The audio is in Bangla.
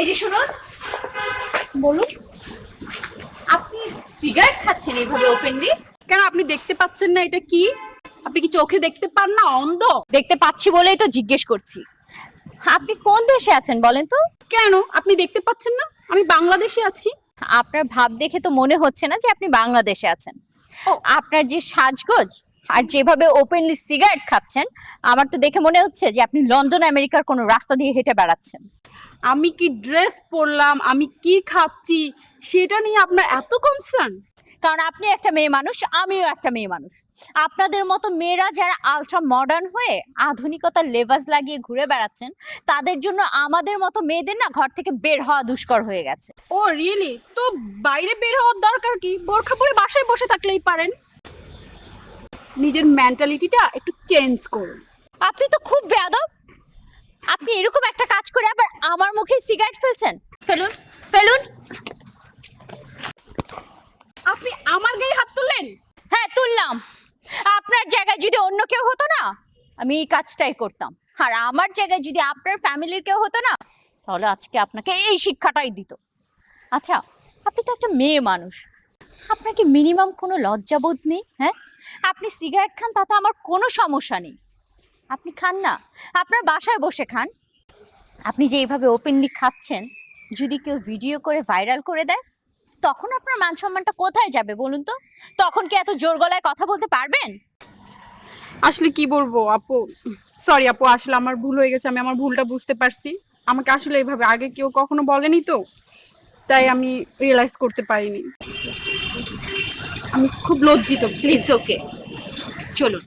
এই যে শুনুন। বলুন। আপনি সিগারেট খাচ্ছেন এইভাবে ওপেনলি কেন আপনি দেখতে পাচ্ছেন না এটা কি? আপনি কি চোখে দেখতে পান না? অন্ধ? দেখতে পাচ্ছি বলেই তো জিজ্ঞেস করছি। আপনি কোন দেশে আছেন বলেন তো? কেন? আপনি দেখতে পাচ্ছেন না? আমি বাংলাদেশে আছি। আপনার ভাব দেখে তো মনে হচ্ছে না যে আপনি বাংলাদেশে আছেন। আপনার যে সাজগোজ আর যেভাবে ওপেনলি সিগারেট খাচ্ছেন আমার তো দেখে মনে হচ্ছে যে আপনি লন্ডন আমেরিকার কোনো রাস্তা দিয়ে হেঁটে বেড়াচ্ছেন। আমি কি ড্রেস পরলাম আমি কি খাচ্ছি সেটা নিয়ে আপনার এত কনসার্ন কারণ আপনি একটা মেয়ে মানুষ আমিও একটা মেয়ে মানুষ। আপনাদের মতো মেয়েরা যারা আলট্রা মডার্ন হয়ে আধুনিকতার লেবাস লাগিয়ে ঘুরে বেড়াচ্ছেন তাদের জন্য আমাদের মতো মেয়েদের না ঘর থেকে বের হওয়া দুষ্কর হয়ে গেছে। ও রিয়েলি তো বাইরে বের হওয়ার দরকার কি? বোরখা পরে বাসায় বসে থাকলেই পারেন। নিজের মেন্টালিটিটা একটু চেঞ্জ করুন। আপনি তো খুব বেয়াদব। আপনি এরকম একটা কাজ করে আবার আমার মুখে সিগারেট ফেলছেন? ফেলুন ফেলুন। আপনি আমার গায়ে হাত তুললেন? হ্যাঁ তুললাম। আপনার জায়গায় যদি অন্য কেউ হতো না আমি এই কাজটাই করতাম। আর আমার জায়গায় যদি আপনার ফ্যামিলির কেউ হতো না তাহলে আজকে আপনাকে এই শিক্ষাটাই দিত। আচ্ছা আপনি তো একটা মেয়ে মানুষ। আপনার কি মিনিমাম কোনো লজ্জাবোধ নেই হ্যাঁ? আপনি সিগারেট খান তাতে আমার কোনো সমস্যা নেই। আপনি খান না। আপনার বাসায় বসে খান। আপনি যে এইভাবে ওপেনলি খাচ্ছেন যদি কেউ ভিডিও করে ভাইরাল করে দেয় তখন আপনার মান সম্মানটা কোথায় যাবে বলুন তো? তখন কি এত জোর গলায় কথা বলতে পারবেন? আসলে কি বলব আপু? সরি আপু আসলে আমার ভুল হয়ে গেছে আমি আমার ভুলটা বুঝতে পারছি। আমাকে আসলে এইভাবে আগে কেউ কখনো বলেনি তো তাই আমি রিয়েলাইজ করতে পারিনি। আমি খুব লজ্জিত প্লিজ ওকে চলুন।